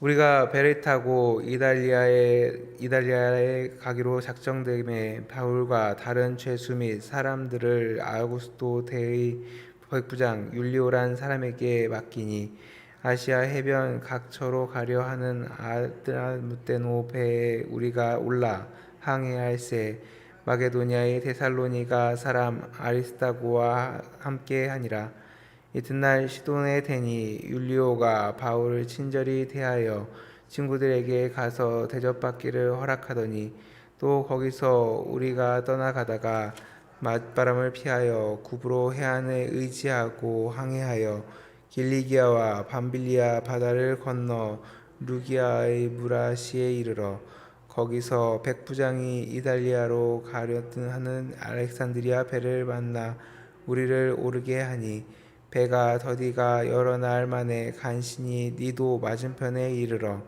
우리가 배를 타고 이달리아에 이달리아에 가기로 작정됨에 바울과 다른 죄수 및 사람들을 아우구스도 대의 백부장 율리오란 사람에게 맡기니 아시아 해변 각처로 가려 하는 아드라무테노 배에 우리가 올라 항해할세. 마게도니아의 데살로니가 사람 아리스타고와 함께 하니라 이튿날 시돈에 대니 율리오가 바울을 친절히 대하여 친구들에게 가서 대접받기를 허락하더니 또 거기서 우리가 떠나가다가 맞바람을 피하여 구브로 해안에 의지하고 항해하여 길리기아와 밤빌리아 바다를 건너 루기아의 무라시에 이르러 거기서 백부장이 이달리아로 가려든 하는 알렉산드리아 배를 만나 우리를 오르게 하니 배가 더디가 여러 날 만에 간신히 니도 맞은편에 이르러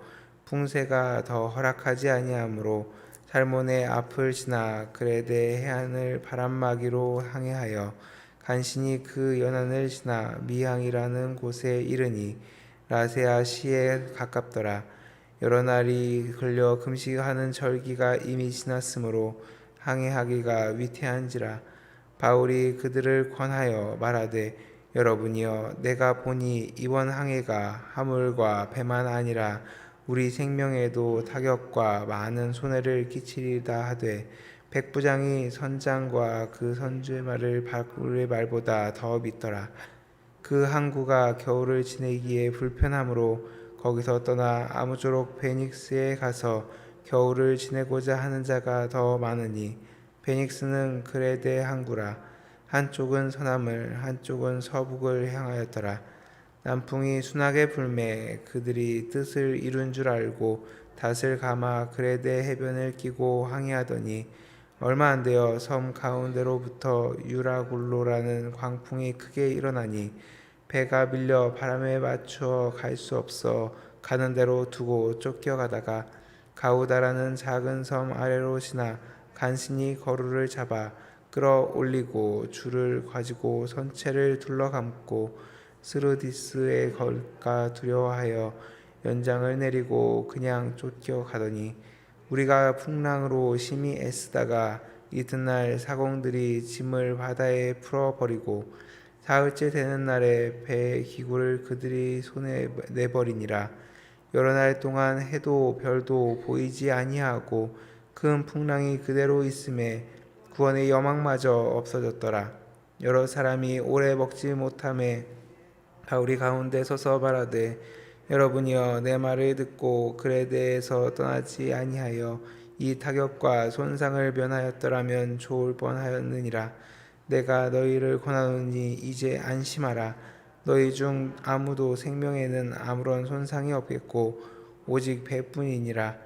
풍세가 더 허락하지 아니하므로 살몬의 앞을 지나 그레데 해안을 바람막이로 항해하여 간신히 그 연안을 지나 미항이라는 곳에 이르니 라세아 시에 가깝더라. 여러 날이 걸려 금식하는 절기가 이미 지났으므로 항해하기가 위태한지라 바울이 그들을 권하여 말하되 여러분이여 내가 보니 이번 항해가 화물과 배만 아니라 우리 생명에도 타격과 많은 손해를 끼치리다 하되 백부장이 선장과 그 선주의 말을 바울의 말보다 더 믿더라. 그 항구가 겨울을 지내기에 불편하므로 거기서 떠나 아무쪼록 베닉스에 가서 겨울을 지내고자 하는 자가 더 많으니 베닉스는 그레데 항구라 한쪽은 서남을 한쪽은 서북을 향하였더라. 남풍이 순하게 불매 그들이 뜻을 이룬 줄 알고 닷을 감아 그레데 해변을 끼고 항해하더니 얼마 안 되어 섬 가운데로부터 유라굴로라는 광풍이 크게 일어나니 배가 밀려 바람에 맞추어 갈 수 없어 가는 대로 두고 쫓겨가다가 가우다라는 작은 섬 아래로 지나 간신히 거루를 잡아 끌어올리고 줄을 가지고 선체를 둘러감고 스르디스에 걸까 두려워하여 연장을 내리고 그냥 쫓겨가더니 우리가 풍랑으로 심히 애쓰다가 이튿날 사공들이 짐을 바다에 풀어버리고 사흘째 되는 날에 배의 기구를 그들이 손에 내버리니라. 여러 날 동안 해도 별도 보이지 아니하고 큰 풍랑이 그대로 있음에 구원의 여망마저 없어졌더라. 여러 사람이 오래 먹지 못함에 바울이 가운데 서서 말하되 여러분이여 내 말을 듣고 그레데에서 떠나지 아니하여 이 타격과 손상을 면하였더라면 좋을 뻔하였느니라. 내가 너희를 권하노니 이제 안심하라. 너희 중 아무도 생명에는 아무런 손상이 없겠고 오직 배뿐이니라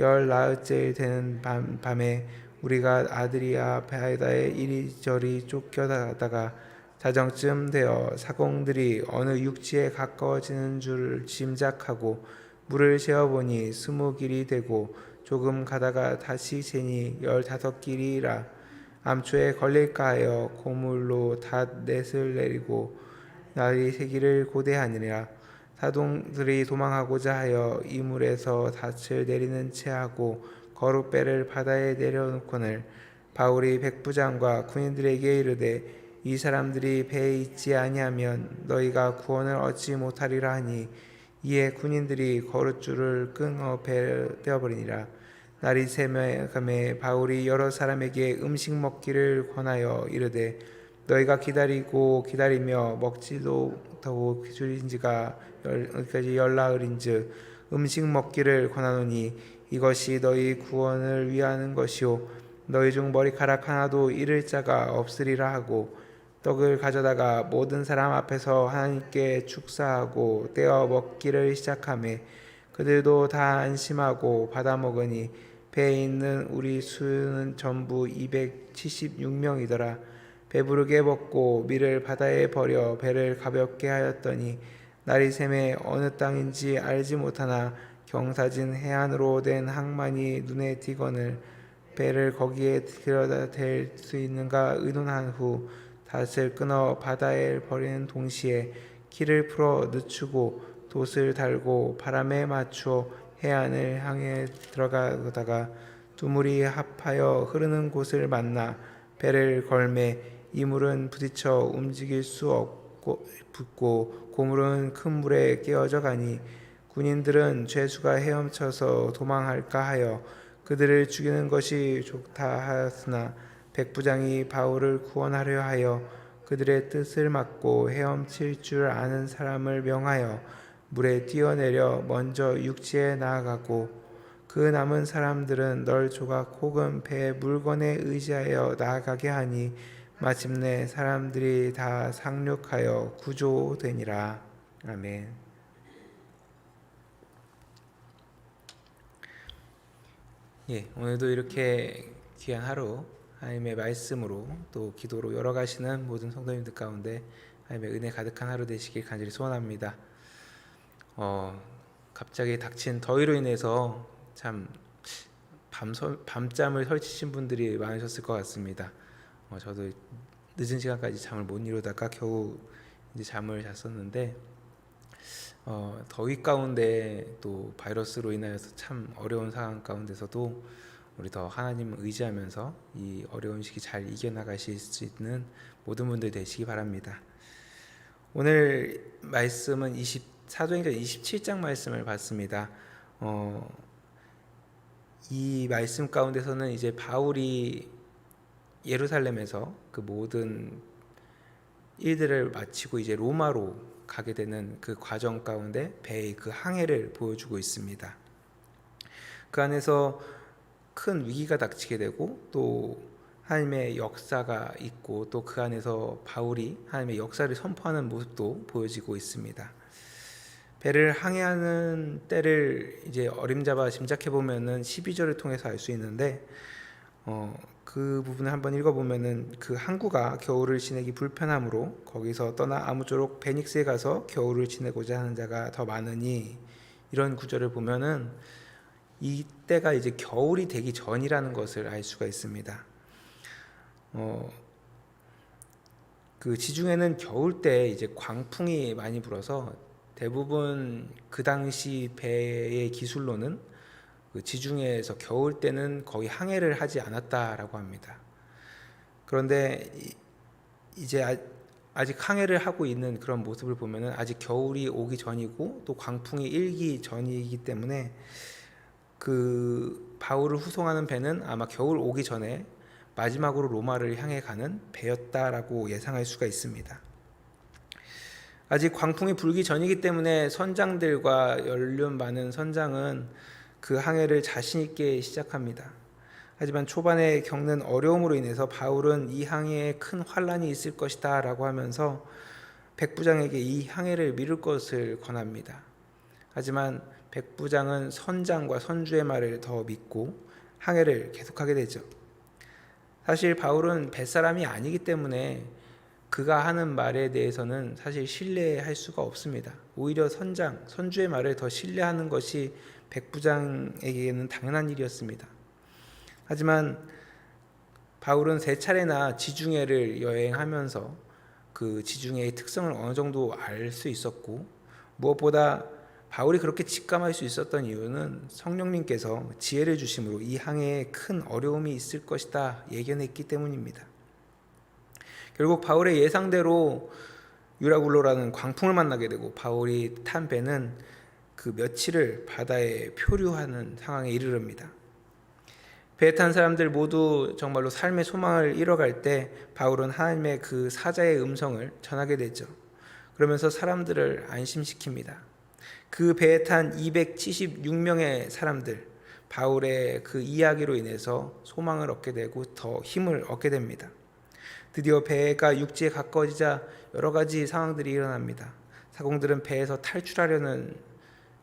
열 나흘째 되는 밤, 밤에 우리가 아드리아 바다에 이리저리 쫓겨다가 자정쯤 되어 사공들이 어느 육지에 가까워지는 줄 짐작하고 물을 재어보니 스무 길이 되고 조금 가다가 다시 재니 열다섯 길이라 암초에 걸릴까 하여 고물로 닷 넷을 내리고 날이 새기를 고대하니라 사동들이 도망하고자 하여 이물에서 닻을 내리는 채 하고 거룩배를 바다에 내려놓거늘 바울이 백부장과 군인들에게 이르되 이 사람들이 배에 있지 아니하면 너희가 구원을 얻지 못하리라 하니 이에 군인들이 거룻줄을 끊어 배를 떼어버리니라. 날이 새매감에 바울이 여러 사람에게 음식 먹기를 권하여 이르되 너희가 기다리고 기다리며 먹지도 못하고 줄인 지가 여기까지 열나흘인즉 음식 먹기를 권하노니 이것이 너희 구원을 위하는 것이요 너희 중 머리카락 하나도 잃을 자가 없으리라 하고 떡을 가져다가 모든 사람 앞에서 하나님께 축사하고 떼어 먹기를 시작하매 그들도 다 안심하고 받아 먹으니 배에 있는 우리 수는 전부 276명이더라. 배부르게 먹고 밀을 바다에 버려 배를 가볍게 하였더니 날이 샘에 어느 땅인지 알지 못하나 경사진 해안으로 된 항만이 눈에 띄거늘 배를 거기에 들여다 댈 수 있는가 의논한 후 닷을 끊어 바다에 버리는 동시에 키를 풀어 늦추고 돛을 달고 바람에 맞추어 해안을 향해 들어가다가 두물이 합하여 흐르는 곳을 만나 배를 걸매 이물은 부딪혀 움직일 수 없고 붙고 고물은 큰 물에 깨어져 가니 군인들은 죄수가 헤엄쳐서 도망할까 하여 그들을 죽이는 것이 좋다 하였으나 백부장이 바울을 구원하려 하여 그들의 뜻을 막고 헤엄칠 줄 아는 사람을 명하여 물에 뛰어내려 먼저 육지에 나아가고 그 남은 사람들은 널 조각 혹은 배 물건에 의지하여 나아가게 하니 마침내 사람들이 다 상륙하여 구조되니라 아멘. 예, 오늘도 이렇게 귀한 하루 하나님의 말씀으로 또 기도로 열어가시는 모든 성도님들 가운데 하나님의 은혜 가득한 하루 되시길 간절히 소원합니다. 어, 갑자기 닥친 더위로 인해서 참 밤, 밤잠을 설치신 분들이 많으셨을 것 같습니다. 어, 저도 늦은 시간까지 잠을 못 이루다가 겨우 이제 잠을 잤었는데 어, 더위 가운데 또 바이러스로 인하여서 참 어려운 상황 가운데서도 우리 더 하나님 의지하면서 이 어려운 시기 잘 이겨나가실 수 있는 모든 분들 되시기 바랍니다. 오늘 말씀은 20, 사도행전 27장 말씀을 봤습니다. 어, 이 말씀 가운데서는 이제 바울이 예루살렘에서 그 모든 일들을 마치고 이제 로마로 가게 되는 그 과정 가운데 배의 그 항해를 보여주고 있습니다. 그 안에서 큰 위기가 닥치게 되고 또 하나님의 역사가 있고 또 그 안에서 바울이 하나님의 역사를 선포하는 모습도 보여지고 있습니다. 배를 항해하는 때를 이제 어림잡아 짐작해 보면은 12절을 통해서 알 수 있는데 어, 그 부분을 한번 읽어보면은 그 항구가 겨울을 지내기 불편하므로 거기서 떠나 아무쪼록 베닉스에 가서 겨울을 지내고자 하는 자가 더 많으니 이런 구절을 보면은 이때가 이제 겨울이 되기 전이라는 것을 알 수가 있습니다. 어, 그 지중해는 겨울 때 이제 광풍이 많이 불어서 대부분 그 당시 배의 기술로는 그 지중해에서 겨울 때는 거의 항해를 하지 않았다라고 합니다. 그런데 이제 아, 아직 항해를 하고 있는 그런 모습을 보면은 아직 겨울이 오기 전이고 또 광풍이 일기 전이기 때문에 그 바울을 후송하는 배는 아마 겨울 오기 전에 마지막으로 로마를 향해 가는 배였다라고 예상할 수가 있습니다. 아직 광풍이 불기 전이기 때문에 선장들과 연륜 많은 선장은 그 항해를 자신 있게 시작합니다. 하지만 초반에 겪는 어려움으로 인해서 바울은 이 항해에 큰 환란이 있을 것이다 라고 하면서 백부장에게 이 항해를 미룰 것을 권합니다. 하지만 백부장은 선장과 선주의 말을 더 믿고 항해를 계속하게 되죠. 사실 바울은 뱃사람이 아니기 때문에 그가 하는 말에 대해서는 사실 신뢰할 수가 없습니다. 오히려 선장, 선주의 말을 더 신뢰하는 것이 백부장에게는 당연한 일이었습니다. 하지만 바울은 세 차례나 지중해를 여행하면서 그 지중해의 특성을 어느 정도 알 수 있었고 무엇보다 바울이 그렇게 직감할 수 있었던 이유는 성령님께서 지혜를 주심으로 이 항해에 큰 어려움이 있을 것이다 예견했기 때문입니다. 결국 바울의 예상대로 유라굴로라는 광풍을 만나게 되고 바울이 탄 배는 그 며칠을 바다에 표류하는 상황에 이르릅니다. 배에 탄 사람들 모두 정말로 삶의 소망을 잃어갈 때 바울은 하나님의 그 사자의 음성을 전하게 되죠. 그러면서 사람들을 안심시킵니다. 그 배에 탄 276명의 사람들, 바울의 그 이야기로 인해서 소망을 얻게 되고 더 힘을 얻게 됩니다. 드디어 배가 육지에 가까워지자 여러 가지 상황들이 일어납니다. 사공들은 배에서 탈출하려는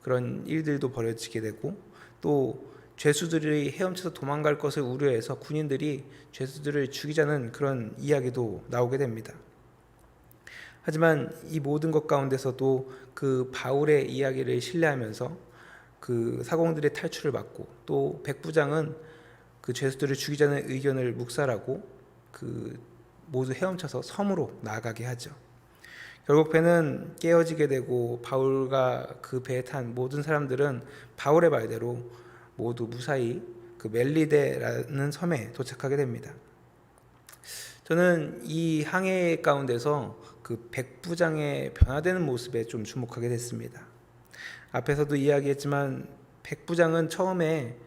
그런 일들도 벌어지게 되고 또 죄수들이 헤엄쳐서 도망갈 것을 우려해서 군인들이 죄수들을 죽이자는 그런 이야기도 나오게 됩니다. 하지만 이 모든 것 가운데서도 그 바울의 이야기를 신뢰하면서 그 사공들의 탈출을 막고 또 백부장은 그 죄수들을 죽이자는 의견을 묵살하고 그 모두 헤엄쳐서 섬으로 나아가게 하죠. 결국 배는 깨어지게 되고 바울과 그 배에 탄 모든 사람들은 바울의 말대로 모두 무사히 그 멜리데라는 섬에 도착하게 됩니다. 저는 이 항해 가운데서 그 백부장의 변화되는 모습에 좀 주목하게 됐습니다. 앞에서도 이야기했지만 백부장은 처음에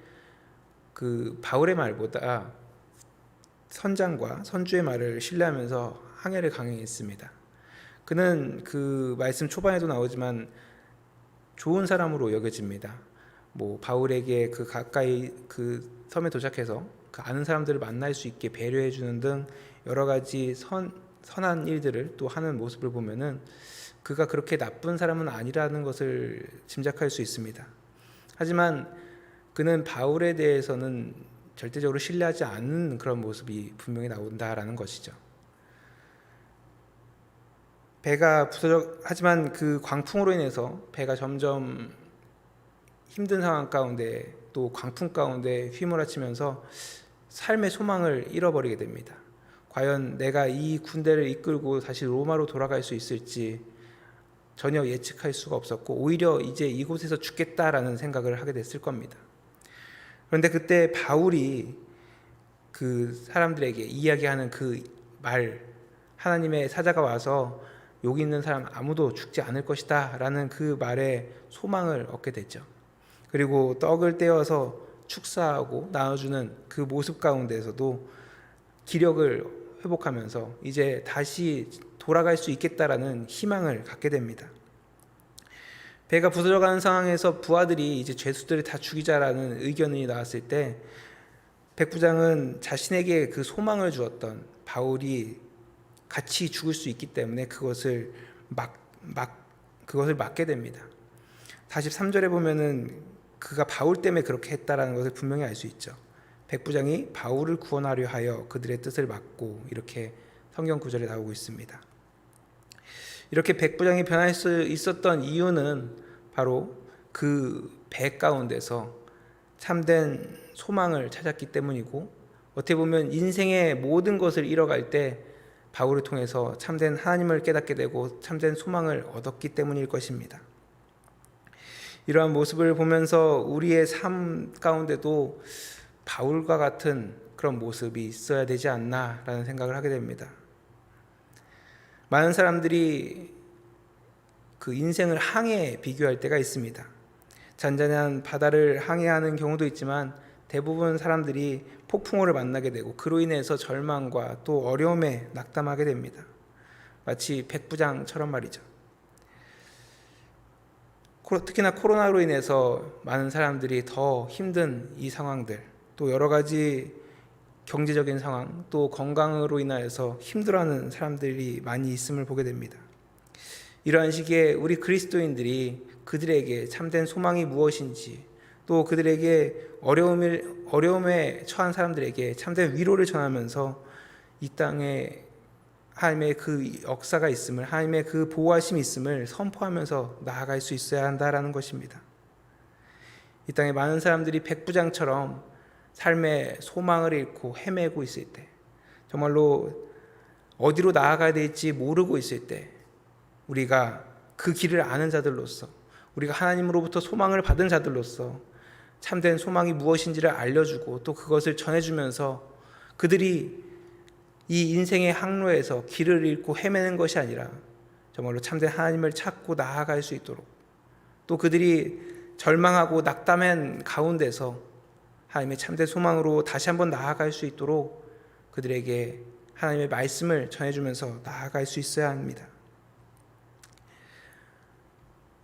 그 바울의 말보다 선장과 선주의 말을 신뢰하면서 항해를 강행했습니다. 그는 그 말씀 초반에도 나오지만 좋은 사람으로 여겨집니다. 뭐 바울에게 그 가까이 그 섬에 도착해서 그 아는 사람들을 만날 수 있게 배려해 주는 등 여러 가지 선 선한 일들을 또 하는 모습을 보면은 그가 그렇게 나쁜 사람은 아니라는 것을 짐작할 수 있습니다. 하지만 그는 바울에 대해서는 절대적으로 신뢰하지 않는 그런 모습이 분명히 나온다라는 것이죠. 배가 부서져 하지만 그 광풍으로 인해서 배가 점점 힘든 상황 가운데 또 광풍 가운데 휘몰아치면서 삶의 소망을 잃어버리게 됩니다. 과연 내가 이 군대를 이끌고 다시 로마로 돌아갈 수 있을지 전혀 예측할 수가 없었고 오히려 이제 이곳에서 죽겠다라는 생각을 하게 됐을 겁니다. 그런데 그때 바울이 그 사람들에게 이야기하는 그 말 하나님의 사자가 와서 여기 있는 사람 아무도 죽지 않을 것이다 라는 그 말에 소망을 얻게 됐죠. 그리고 떡을 떼어서 축사하고 나눠주는 그 모습 가운데서도 기력을 회복하면서 이제 다시 돌아갈 수 있겠다라는 희망을 갖게 됩니다. 배가 부서져가는 상황에서 부하들이 이제 죄수들을 다 죽이자라는 의견이 나왔을 때 백부장은 자신에게 그 소망을 주었던 바울이 같이 죽을 수 있기 때문에 그것을 막, 막 그것을 막게 됩니다. 43절에 보면은 그가 바울 때문에 그렇게 했다라는 것을 분명히 알 수 있죠. 백부장이 바울을 구원하려 하여 그들의 뜻을 막고 이렇게 성경 구절에 나오고 있습니다. 이렇게 백부장이 변할 수 있었던 이유는 바로 그 배 가운데서 참된 소망을 찾았기 때문이고 어떻게 보면 인생의 모든 것을 잃어갈 때 바울을 통해서 참된 하나님을 깨닫게 되고 참된 소망을 얻었기 때문일 것입니다. 이러한 모습을 보면서 우리의 삶 가운데도 바울과 같은 그런 모습이 있어야 되지 않나라는 생각을 하게 됩니다. 많은 사람들이 그 인생을 항해에 비교할 때가 있습니다. 잔잔한 바다를 항해하는 경우도 있지만 대부분 사람들이 폭풍우를 만나게 되고 그로 인해서 절망과 또 어려움에 낙담하게 됩니다. 마치 백부장처럼 말이죠. 특히나 코로나로 인해서 많은 사람들이 더 힘든 이 상황들, 또 여러 가지 경제적인 상황, 또 건강으로 인하여서 힘들어하는 사람들이 많이 있음을 보게 됩니다. 이러한 시기에 우리 그리스도인들이 그들에게 참된 소망이 무엇인지, 또 그들에게 어려움을 어려움에 처한 사람들에게 참된 위로를 전하면서 이 땅에 하나님의 그 역사가 있음을 하나님의 그 보호하심이 있음을 선포하면서 나아갈 수 있어야 한다라는 것입니다. 이 땅에 많은 사람들이 백부장처럼 삶의 소망을 잃고 헤매고 있을 때 정말로 어디로 나아가야 될지 모르고 있을 때 우리가 그 길을 아는 자들로서 우리가 하나님으로부터 소망을 받은 자들로서 참된 소망이 무엇인지를 알려주고 또 그것을 전해주면서 그들이 이 인생의 항로에서 길을 잃고 헤매는 것이 아니라 정말로 참된 하나님을 찾고 나아갈 수 있도록 또 그들이 절망하고 낙담한 가운데서 하나님의 참된 소망으로 다시 한번 나아갈 수 있도록 그들에게 하나님의 말씀을 전해주면서 나아갈 수 있어야 합니다.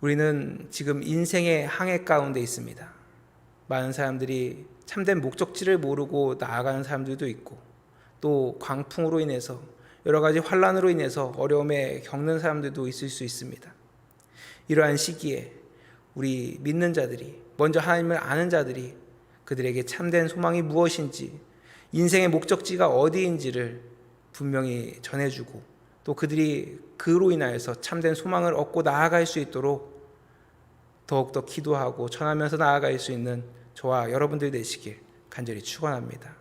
우리는 지금 인생의 항해 가운데 있습니다. 많은 사람들이 참된 목적지를 모르고 나아가는 사람들도 있고 또 광풍으로 인해서 여러 가지 환란으로 인해서 어려움에 겪는 사람들도 있을 수 있습니다. 이러한 시기에 우리 믿는 자들이 먼저 하나님을 아는 자들이 그들에게 참된 소망이 무엇인지 인생의 목적지가 어디인지를 분명히 전해주고 또 그들이 그로 인하여서 참된 소망을 얻고 나아갈 수 있도록 더욱더 기도하고 전하면서 나아갈 수 있는 저와 여러분들 되시길 간절히 축원합니다.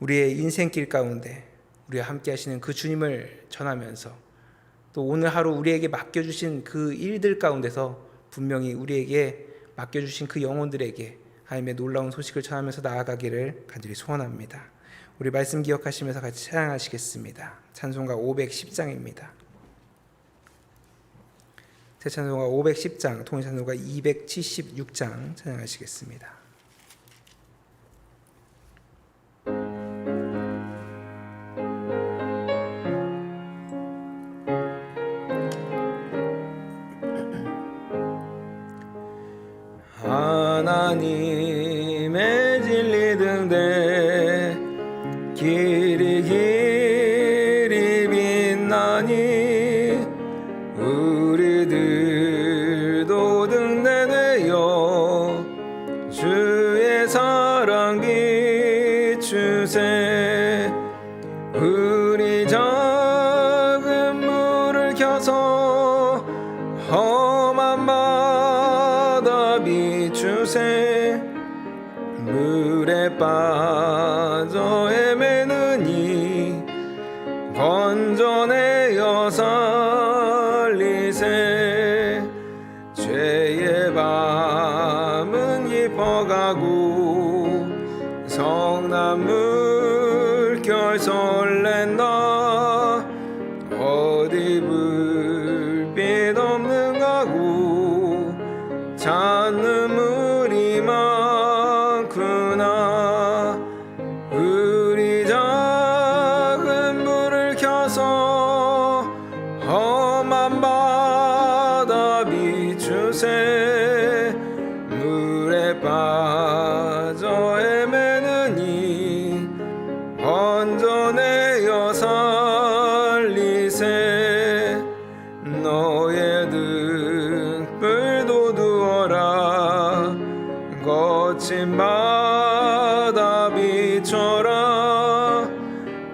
우리의 인생길 가운데 우리와 함께 하시는 그 주님을 전하면서 또 오늘 하루 우리에게 맡겨 주신 그 일들 가운데서 분명히 우리에게 맡겨 주신 그 영혼들에게 하나님의 놀라운 소식을 전하면서 나아가기를 간절히 소원합니다. 우리 말씀 기억하시면서 같이 찬양하시겠습니다. 찬송가 510장입니다. 새 찬송가 510장, 통일 찬송가 276장 찬양하시겠습니다. 비 바다 비춰라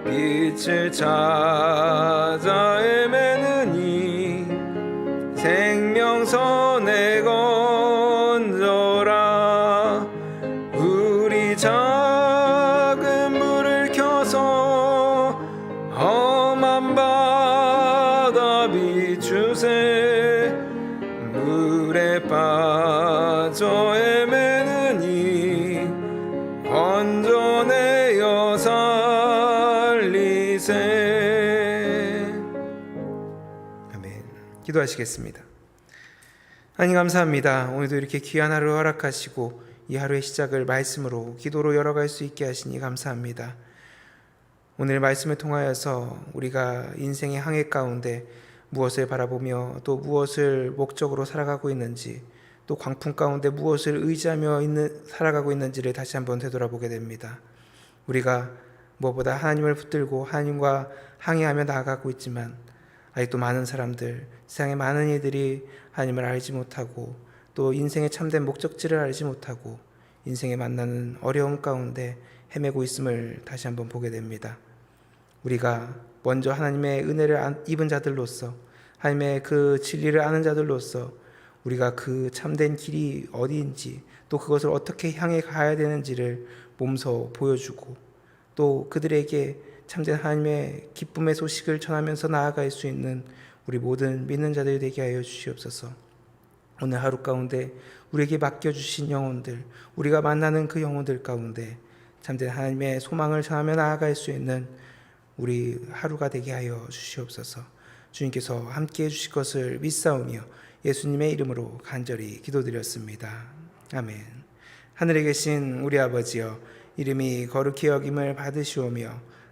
빛을 찾아 헤 아멘. 기도하시겠습니다. 하나님 감사합니다. 오늘도 이렇게 귀한 하루 허락하시고 이 하루의 시작을 말씀으로 기도로 열어갈 수 있게 하시니 감사합니다. 오늘 말씀을 통하여서 우리가 인생의 항해 가운데 무엇을 바라보며 또 무엇을 목적으로 살아가고 있는지 또 광풍 가운데 무엇을 의지하며 있는 살아가고 있는지를 다시 한번 되돌아보게 됩니다. 우리가 무엇보다 하나님을 붙들고 하나님과 항해하며 나아가고 있지만 아직도 많은 사람들, 세상의 많은 이들이 하나님을 알지 못하고 또 인생의 참된 목적지를 알지 못하고 인생에 만나는 어려움 가운데 헤매고 있음을 다시 한번 보게 됩니다. 우리가 먼저 하나님의 은혜를 안- 입은 자들로서 하나님의 그 진리를 아는 자들로서 우리가 그 참된 길이 어디인지 또 그것을 어떻게 향해 가야 되는지를 몸소 보여주고 또 그들에게 참된 하나님의 기쁨의 소식을 전하면서 나아갈 수 있는 우리 모든 믿는 자들이 되게 하여 주시옵소서. 오늘 하루 가운데 우리에게 맡겨주신 영혼들, 우리가 만나는 그 영혼들 가운데 참된 하나님의 소망을 전하며 나아갈 수 있는 우리 하루가 되게 하여 주시옵소서. 주님께서 함께 해주실 것을 믿사오며 예수님의 이름으로 간절히 기도드렸습니다. 아멘. 하늘에 계신 우리 아버지여, 이름이 거룩히 여김을 받으시오며